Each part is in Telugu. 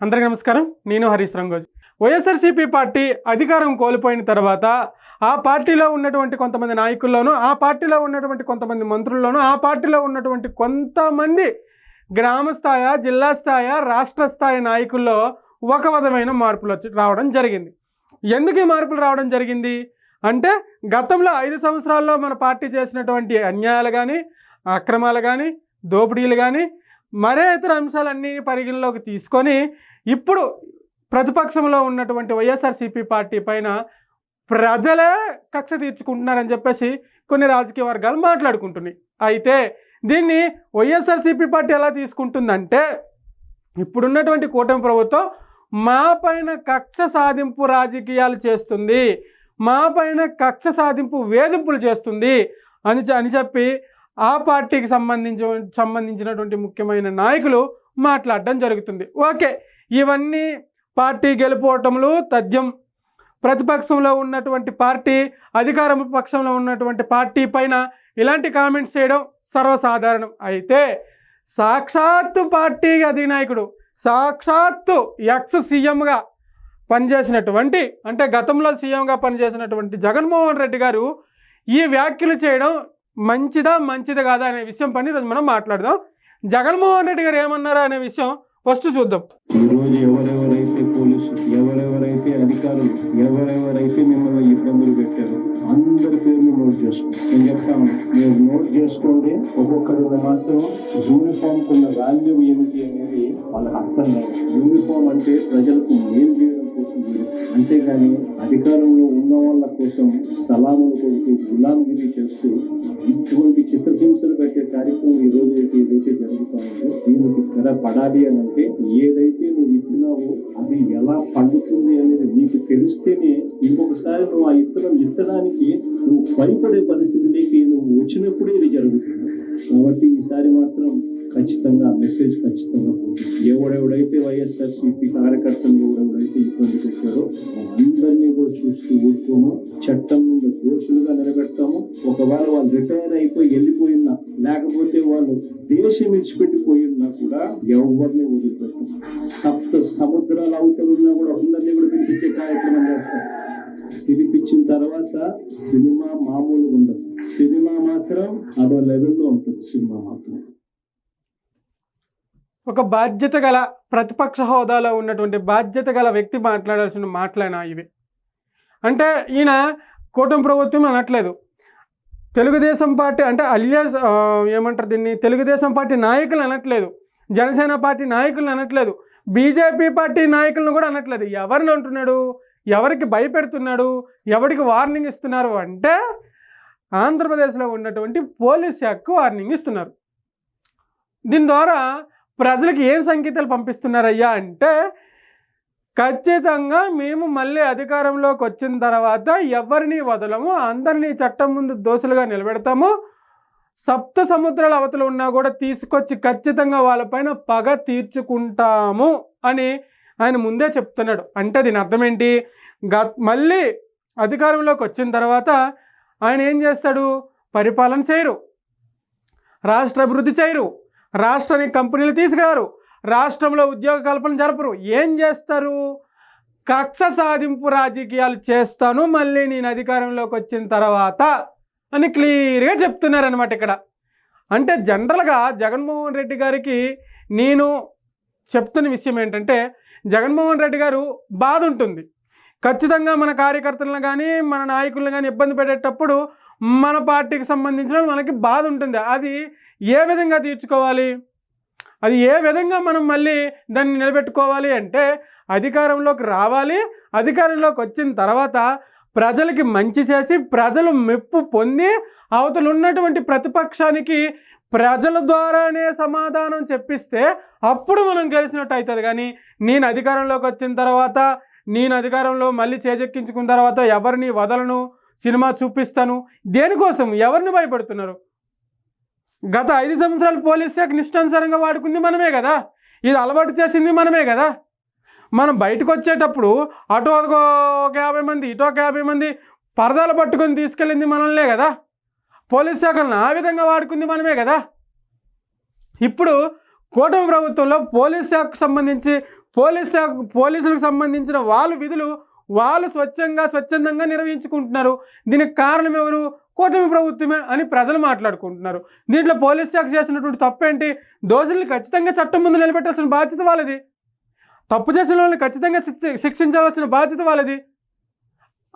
అందరికీ నమస్కారం. నేను హరీష్ రంగోజ్. వైఎస్ఆర్సీపీ పార్టీ అధికారం కోల్పోయిన తర్వాత ఆ పార్టీలో ఉన్నటువంటి కొంతమంది నాయకుల్లోనూ ఆ పార్టీలో ఉన్నటువంటి కొంతమంది మంత్రుల్లోనూ ఆ పార్టీలో ఉన్నటువంటి కొంతమంది గ్రామ స్థాయి జిల్లా స్థాయి రాష్ట్ర స్థాయి నాయకుల్లో ఒక విధమైన మార్పులు వచ్చి రావడం జరిగింది. ఎందుకు ఈ మార్పులు రావడం జరిగింది? అంటే గతంలో ఐదు సంవత్సరాల్లో మన పార్టీ చేసినటువంటి అన్యాయాలు కానీ అక్రమాలు కానీ దోపిడీలు కానీ మరే ఇతర అంశాలన్నీ పరిగణలోకి తీసుకొని ఇప్పుడు ప్రతిపక్షంలో ఉన్నటువంటి వైఎస్ఆర్సీపీ పార్టీ పైన ప్రజలే కక్ష తీర్చుకుంటున్నారని చెప్పేసి కొన్ని రాజకీయ వర్గాలు మాట్లాడుకుంటున్నాయి. అయితే దీన్ని వైఎస్ఆర్సీపీ పార్టీ ఎలా తీసుకుంటుందంటే ఇప్పుడున్నటువంటి కూటమి ప్రభుత్వం మా పైన కక్ష సాధింపు రాజకీయాలు చేస్తుంది. మా పైన కక్ష సాధింపు వేధింపులు చేస్తుంది అని అని చెప్పి ఆ పార్టీకి సంబంధించి సంబంధించినటువంటి ముఖ్యమైన నాయకులు మాట్లాడడం జరుగుతుంది. ఓకే ఇవన్నీ పార్టీ గెలుపోవటములు తథ్యం. ప్రతిపక్షంలో ఉన్నటువంటి పార్టీ అధికార పక్షంలో ఉన్నటువంటి పార్టీ పైన ఇలాంటి కామెంట్స్ చేయడం సర్వసాధారణం. అయితే సాక్షాత్తు పార్టీ అధినాయకుడు సాక్షాత్తు ఎక్స్ సీఎంగా పనిచేసినటువంటి అంటే గతంలో సీఎంగా పనిచేసినటువంటి జగన్మోహన్ రెడ్డి గారు ఈ వ్యాఖ్యలు చేయడం మంచిదా మంచిది కాదా అనే విషయం పని ఈరోజు మనం మాట్లాడదాం. జగన్మోహన్ రెడ్డి గారు ఏమన్నారా అనే విషయం ఫస్ట్ చూద్దాం. ఈరోజు ఎవరెవరైతే పోలీసులు ఎవరెవరైతే అధికారులు ఎవరెవరైతే మిమ్మల్ని ఇబ్బందులు పెట్టారో అందరి పేర్లు నోట్ చేసుకోండి నేను చెప్తాను మీరు నోట్ చేసుకోండి. ఒక్కొక్కరు మాత్రం యూనిఫామ్ కున్న వాల్యూ ఏమిటి అనేది వాళ్ళకి అర్థం కాదు. యూనిఫామ్ అంటే ప్రజలకు మేలు చేయడం కోసం అంతేగాని అధికారంలో ఉన్న వాళ్ళ కోసం సలాములు కొడుతూ గులాంగిరి చేస్తూ ఇటువంటి చిత్రహింసలు పెట్టే కార్యక్రమం ఈ రోజు అయితే ఏదైతే జరుగుతుందో దీనికి తెర పడాలి అని అంటే ఏదైతే నువ్వు విత్తినావో అది ఎలా పండుతుంది అనేది నీకు తెలిస్తేనే ఇంకొకసారి నువ్వు ఆ విత్తనం విత్తడానికి నువ్వు భయపడే పరిస్థితిలోకి నువ్వు వచ్చినప్పుడే ఇది జరుగుతుంది కాబట్టి ఈసారి మాత్రం ఖచ్చితంగా మెసేజ్ ఖచ్చితంగా పోతుంది. ఎవడెవడైతే వైఎస్ఆర్సిపి కార్యకర్తలు ఎవడెవడైతే ఇబ్బంది పెట్టారో అందరినీ కూడా చూస్తూ ఊరుకోము. చట్టం మీద దోషులుగా నిలబెడతాము. ఒకవేళ వాళ్ళు రిటైర్ అయిపోయి వెళ్ళిపోయినా లేకపోతే వాళ్ళు దేశం విడిచిపెట్టిపోయినా కూడా ఎవరిని వదిలిపెట్టం. సప్త సముద్రాల అవతలు ఉన్నా కూడా అందరినీ కూడా పిలిపించే కార్యక్రమం చేస్తాం. పిలిపించిన తర్వాత సినిమా మామూలుగా ఉండదు. సినిమా మాత్రం అదో లెవెల్లో ఉంటుంది సినిమా మాత్రం. ఒక బాధ్యత గల ప్రతిపక్ష హోదాలో ఉన్నటువంటి బాధ్యత గల వ్యక్తి మాట్లాడాల్సిన మాటలైనా ఇవి. అంటే ఈయన కూటమి ప్రభుత్వం అనట్లేదు. తెలుగుదేశం పార్టీ అంటే అలియాస్ ఏమంటారు దీన్ని? తెలుగుదేశం పార్టీ నాయకులు అనట్లేదు. జనసేన పార్టీ నాయకులను అనట్లేదు. బీజేపీ పార్టీ నాయకులను కూడా అనట్లేదు. ఎవరిని అంటున్నాడు? ఎవరికి భయపెడుతున్నాడు? ఎవరికి వార్నింగ్ ఇస్తున్నారు? అంటే ఆంధ్రప్రదేశ్లో ఉన్నటువంటి పోలీస్ శాఖకు వార్నింగ్ ఇస్తున్నారు. దీని ద్వారా ప్రజలకు ఏం సంకేతాలు పంపిస్తున్నారయ్యా అంటే ఖచ్చితంగా మేము మళ్ళీ అధికారంలోకి వచ్చిన తర్వాత ఎవరిని వదలము అందరినీ చట్టం ముందు దోషులుగా నిలబెడతాము సప్త సముద్రాల అవతల ఉన్నా కూడా తీసుకొచ్చి ఖచ్చితంగా వాళ్ళపైన పగ తీర్చుకుంటాము అని ఆయన ముందే చెప్తున్నాడు. అంటే దీని అర్థం ఏంటి? మళ్ళీ అధికారంలోకి వచ్చిన తర్వాత ఆయన ఏం చేస్తాడు? పరిపాలన చేయరు. రాష్ట్ర అభివృద్ధి చేయరు. రాష్ట్రానికి కంపెనీలు తీసుకురారు. రాష్ట్రంలో ఉద్యోగ కల్పన జరపరు. ఏం చేస్తారు? కక్ష సాధింపు రాజకీయాలు చేస్తాను. మళ్ళీ నేను అధికారంలోకి వచ్చిన తర్వాత అని క్లియర్గా చెప్తున్నారనమాట ఇక్కడ. అంటే జనరల్గా జగన్మోహన్ రెడ్డి గారికి నేను చెప్తున్న విషయం ఏంటంటే జగన్మోహన్ రెడ్డి గారు బాధ ఉంటుంది. ఖచ్చితంగా మన కార్యకర్తలను కానీ మన నాయకులను కానీ ఇబ్బంది పెట్టేటప్పుడు మన పార్టీకి సంబంధించిన మనకి బాధ ఉంటుంది. అది ఏ విధంగా తీర్చుకోవాలి? అది ఏ విధంగా మనం మళ్ళీ దాన్ని నిలబెట్టుకోవాలి అంటే అధికారంలోకి రావాలి అధికారంలోకి వచ్చిన తర్వాత ప్రజలకి మంచి చేసి ప్రజలు మెప్పు పొంది అవతలు ఉన్నటువంటి ప్రతిపక్షానికి ప్రజల ద్వారానే సమాధానం చెప్పిస్తే అప్పుడు మనం గెలిచినట్టు అవుతుంది. కానీ నేను అధికారంలోకి వచ్చిన తర్వాత నేను అధికారంలో మళ్ళీ చేజెక్కించుకున్న తర్వాత ఎవరిని వదలను సినిమా చూపిస్తాను? దేనికోసం? ఎవరిని భయపడుతున్నారు? గత ఐదు సంవత్సరాలు పోలీస్ శాఖ నిష్టానుసారంగా వాడుకుంది మనమే కదా. ఇది అలవాటు చేసింది మనమే కదా. మనం బయటకు వచ్చేటప్పుడు అటు ఒక ఒక యాభై మంది ఇటు ఒక యాభై మంది పరదాలు పట్టుకొని తీసుకెళ్ళింది మనల్నే కదా. పోలీస్ శాఖలను ఆ విధంగా వాడుకుంది మనమే కదా. ఇప్పుడు కూటమి ప్రభుత్వంలో పోలీస్ శాఖకు సంబంధించి పోలీస్ శాఖ పోలీసులకు సంబంధించిన వాళ్ళు విధులు వాళ్ళు స్వచ్ఛంగా స్వచ్ఛందంగా నిర్వహించుకుంటున్నారు. దీనికి కారణం ఎవరు? కూటమి ప్రభుత్వమే అని ప్రజలు మాట్లాడుకుంటున్నారు. దీంట్లో పోలీస్ శాఖ చేసినటువంటి తప్పేంటి? దోషుల్ని ఖచ్చితంగా చట్టం ముందు నిలబెట్టాల్సిన బాధ్యత వాళ్ళది. తప్పు చేసిన వాళ్ళని ఖచ్చితంగా శిక్ష- శిక్షించవలసిన బాధ్యత వాళ్ళది.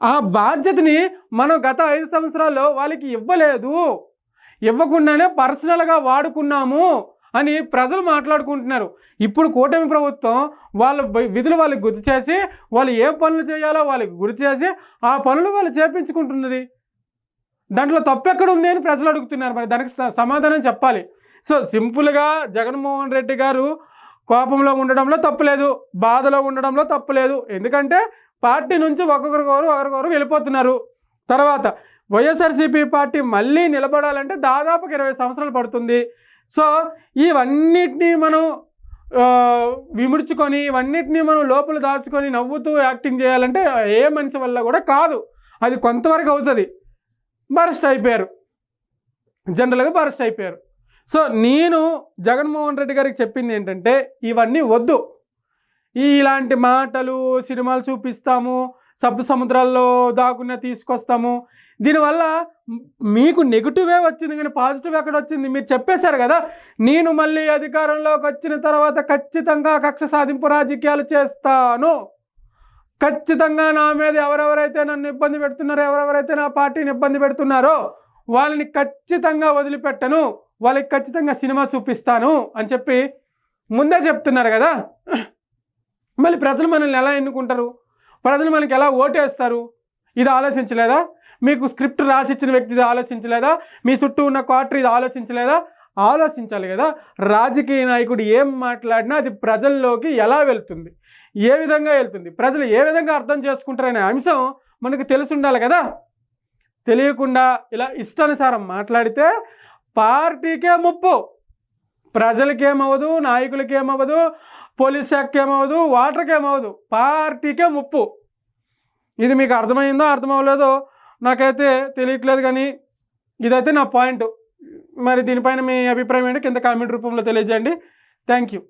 ఆ బాధ్యతని మనం గత ఐదు సంవత్సరాల్లో వాళ్ళకి ఇవ్వలేదు. ఇవ్వకుండానే పర్సనల్గా వాడుకున్నాము అని ప్రజలు మాట్లాడుకుంటున్నారు. ఇప్పుడు కూటమి ప్రభుత్వం వాళ్ళ విధులు వాళ్ళకి గుర్తు చేసి వాళ్ళు ఏ పనులు చేయాలో వాళ్ళకి గుర్తు చేసి ఆ పనులు వాళ్ళు చేపించుకుంటున్నది. దాంట్లో తప్పు ఎక్కడ ఉంది అని ప్రజలు అడుగుతున్నారు. మరి దానికి సమాధానం చెప్పాలి. సో సింపుల్గా జగన్మోహన్ రెడ్డి గారు కోపంలో ఉండడంలో తప్పులేదు బాధలో ఉండడంలో తప్పులేదు ఎందుకంటే పార్టీ నుంచి ఒక్కొక్కరికొకరు ఒకరికొకరు వెళ్ళిపోతున్నారు. తర్వాత వైఎస్ఆర్సీపీ పార్టీ మళ్ళీ నిలబడాలంటే దాదాపుకి ఇరవై సంవత్సరాలు పడుతుంది. సో ఇవన్నిటినీ మనం విముడ్చుకొని ఇవన్నిటినీ మనం లోపల దాచుకొని నవ్వుతూ యాక్టింగ్ చేయాలంటే ఏ మనిషి వల్ల కూడా కాదు. అది కొంతవరకు అవుతుంది. బరెస్ట్ అయిపోయారు. జనరల్గా బరెస్ట్ అయిపోయారు. సో నేను జగన్మోహన్ రెడ్డి గారికి చెప్పింది ఏంటంటే ఇవన్నీ వద్దు. ఈ ఇలాంటి మాటలు సినిమాలు చూపిస్తాము సప్త సముద్రాల్లో దాగున్న తీసుకొస్తాము. దీనివల్ల మీకు నెగిటివే వచ్చింది కానీ పాజిటివ్ ఎక్కడ వచ్చింది? మీరు చెప్పేశారు కదా. నేను మళ్ళీ అధికారంలోకి వచ్చిన తర్వాత ఖచ్చితంగా కక్ష సాధింపు రాజకీయాలు చేస్తాను. ఖచ్చితంగా నా మీద ఎవరెవరైతే నన్ను ఇబ్బంది పెడుతున్నారో ఎవరెవరైతే నా పార్టీని ఇబ్బంది పెడుతున్నారో వాళ్ళని ఖచ్చితంగా వదిలిపెట్టను. వాళ్ళకి ఖచ్చితంగా సినిమా చూపిస్తాను అని చెప్పి ముందే చెప్తున్నారు కదా. మళ్ళీ ప్రజలు మనల్ని ఎలా ఎన్నుకుంటారు? ప్రజలు మనకి ఎలా ఓటేస్తారు? ఇది ఆలోచించలేదా? మీకు స్క్రిప్ట్ రాసిచ్చిన వ్యక్తి ఇది ఆలోచించలేదా? మీ చుట్టూ ఉన్న క్వార్టర్ ఇది ఆలోచించలేదా? ఆలోచించాలి కదా. రాజకీయ నాయకుడు ఏం మాట్లాడినా అది ప్రజల్లోకి ఎలా వెళ్తుంది? ఏ విధంగా వెళ్తుంది? ప్రజలు ఏ విధంగా అర్థం చేసుకుంటారనే అంశం మనకు తెలిసి ఉండాలి కదా. తెలియకుండా ఇలా ఇష్టానుసారం మాట్లాడితే పార్టీకే ముప్పు. ప్రజలకేమవ్వదు నాయకులకేమవ్వదు పోలీస్ శాఖకి ఏమవ్వదు వాటర్కి ఏమవ్వదు పార్టీకే ముప్పు. ఇది మీకు అర్థమైందో అర్థమవ్వలేదో నాకైతే తెలియట్లేదు కానీ ఇదైతే నా పాయింట్. మరి దీనిపైన మీ అభిప్రాయం ఏంటి? కింద కామెంట్ రూపంలో తెలియజేయండి. Thank you